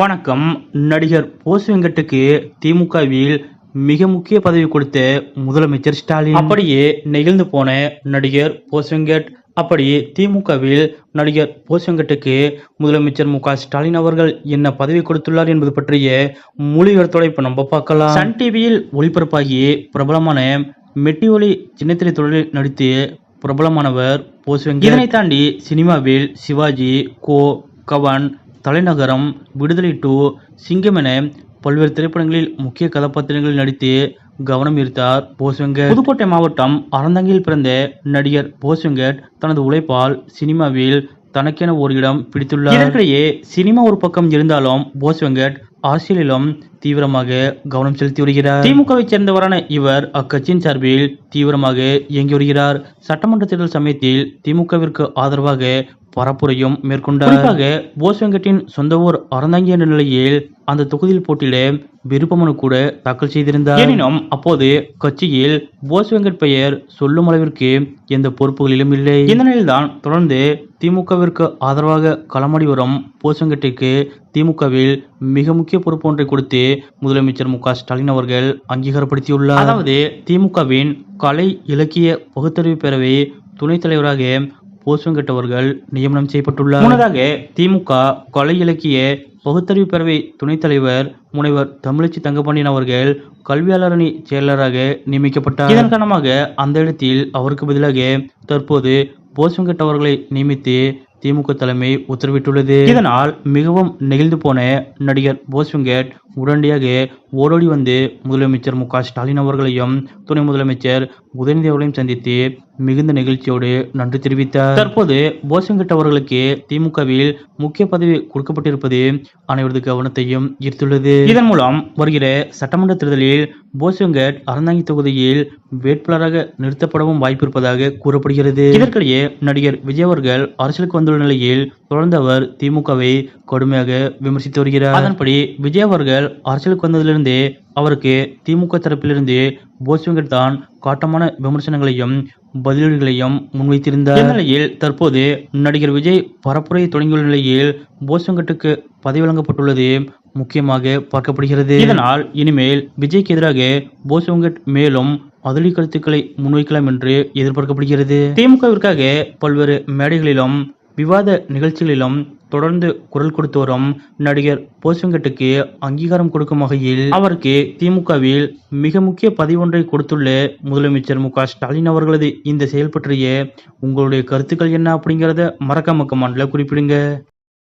வணக்கம். நடிகர் போஸ் வெங்கட்டுக்கு திமுகவில் மிக முக்கிய பதவி கொடுத்த முதலமைச்சர் ஸ்டாலின். அப்படியே நெகிழ்ந்து போன நடிகர் போஸ் வெங்கட் அப்படி திமுகவில் நடிகர் போஸ் வெங்கட்டுக்கு முதலமைச்சர் மு ஸ்டாலின் அவர்கள் என்ன பதவி கொடுத்துள்ளார் என்பது பற்றிய முழு விவரத்தோட இப்ப நம்ம பார்க்கலாம். சன் டிவியில் ஒளிபரப்பாகி பிரபலமான மெட்டி ஒலி சின்னத்திரை தொழிலில் நடித்து பிரபலமானவர் போஸ் வெங்கட். இதனை தாண்டி சினிமாவில் சிவாஜி கோ கவன் தலைநகரம் விடுதலை டூ சிங்கம் என பல்வேறு திரைப்படங்களில் முக்கிய கதாபாத்திரங்களில் நடித்து கவனம் ஈர்த்தார் போஸ் வெங்கட் புதுக்கோட்டை மாவட்டம் அறந்தங்கியில் பிறந்த நடிகர் போஸ் வெங்கட் தனது உழைப்பால் சினிமாவில் தனக்கென ஒரு இடம் பிடித்துள்ளார். இதற்கிடையே சினிமா ஒரு பக்கம் இருந்தாலும் போஸ் வெங்கட் அரசியலிலும் தீவிரமாக கவனம் செலுத்தி வருகிறார். திமுகவை சேர்ந்தவரான இவர் அக்கட்சியின் சார்பில் தீவிரமாக இயங்கி வருகிறார். சட்டமன்ற தேர்தல் சமயத்தில் திமுகவிற்கு ஆதரவாக பரப்புரையும் மேற்கொண்டார். குறிப்பாக போஸ் வெங்கட்டின் சொந்த ஊர் அறந்தாங்கி என்ற நிலையில் அந்த தொகுதியில் போட்டியிட விருப்பமனு கூட தாக்கல் செய்திருந்தார். எனினும் அப்போது கட்சியில் போஸ் வெங்கட் பெயர் சொல்லும் அளவிற்கு எந்த பொறுப்புகளிலும் இல்லை. இந்த நிலையில்தான் தொடர்ந்து திமுகவிற்கு ஆதரவாக களமாடி வரும் போஸ் வெங்கட்டிற்கு திமுகவில் மிக முக்கிய பொறுப்பு ஒன்றை கொடுத்து முதலமைச்சர் மு க ஸ்டாலின் அவர்கள் அங்கீகாரப்படுத்தியுள்ளார். அதாவது திமுகவின் கலை இலக்கிய பகுத்தறிவு பேரவை துணைத் தலைவராக போஸ்வங்கட்டவர்கள் நியமனம் செய்யப்பட்டுள்ளார். முன்னதாக திமுக கலை இலக்கிய பகுத்தறிவு பேரவை துணைத் தலைவர் முனைவர் தமிழச்சி தங்கபாண்டியன் அவர்கள் கல்வியாளர் அணி செயலராக நியமிக்கப்பட்டார். இதன் காரணமாக அந்த இடத்தில் அவருக்கு பதிலாக தற்போது போஸ்வங்கட் அவர்களை நியமித்து திமுக தலைமை உத்தரவிட்டுள்ளது. இதனால் மிகவும் நெகிழ்ந்து போன நடிகர் போஸ்வங்கட் உடனடியாக ஓடோடி வந்து முதலமைச்சர் மு க ஸ்டாலின் அவர்களையும் துணை முதலமைச்சர் உதயநிதி அவர்களையும் சந்தித்து மிகுந்த நெகிழ்ச்சியோடு நன்றி தெரிவித்தார். தற்போது போசங்கிட்ட அவர்களுக்கு திமுகவில் முக்கிய பதவி கொடுக்கப்பட்டிருப்பது அனைவரது கவனத்தையும் ஈர்த்துள்ளது. இதன் மூலம் வருகிற சட்டமன்ற தேர்தலில் போஸ்வங்கட் அறந்தாங்கி தொகுதியில் வேட்பாளராக நிறுத்தப்படவும் வாய்ப்பு இருப்பதாக கூறப்படுகிறது. இதற்கிடையே நடிகர் விஜய் அவர்கள் அரசியலுக்கு வந்துள்ள நிலையில் தொடர்ந்து அவர் திமுகவை கடுமையாக விமர்சித்து வருகிறார். அதன்படி விஜய் அவர்கள் அரசியலுக்கு வந்ததிலிருந்து அவருக்கு திமுக தரப்பிலிருந்து போஸ்வங்கட் தான் காட்டமான விமர்சனங்களையும் பதிலீடுகளையும் முன்வைத்திருந்தார். நிலையில் தற்போது நடிகர் விஜய் பரப்புரை தொடங்கியுள்ள நிலையில் போஸ்வங்கட்டுக்கு பதவி வழங்கப்பட்டுள்ளது முக்கியமாக பார்க்கப்படுகிறது. இதனால் இனிமேல் விஜய்க்கு எதிராக போஸ்வங்கட் மேலும் அதிரடி கருத்துக்களை முன்வைக்கலாம் என்று எதிர்பார்க்கப்படுகிறது. திமுகவிற்காக பல்வேறு மேடைகளிலும் விவாத நிகழ்ச்சிகளிலும் தொடர்ந்து குரல் கொடுத்து வரும் நடிகர் போஸ்வெங்கட்டுக்கு அங்கீகாரம் கொடுக்கும் வகையில் அவருக்கு திமுகவில் மிக முக்கிய பதிவொன்றை கொடுத்துள்ள முதலமைச்சர் மு ஸ்டாலின் அவர்களது இந்த செயல் பற்றிய உங்களுடைய கருத்துக்கள் என்ன அப்படிங்கிறத மறக்காம கமெண்ட்ல குறிப்பிடுங்க.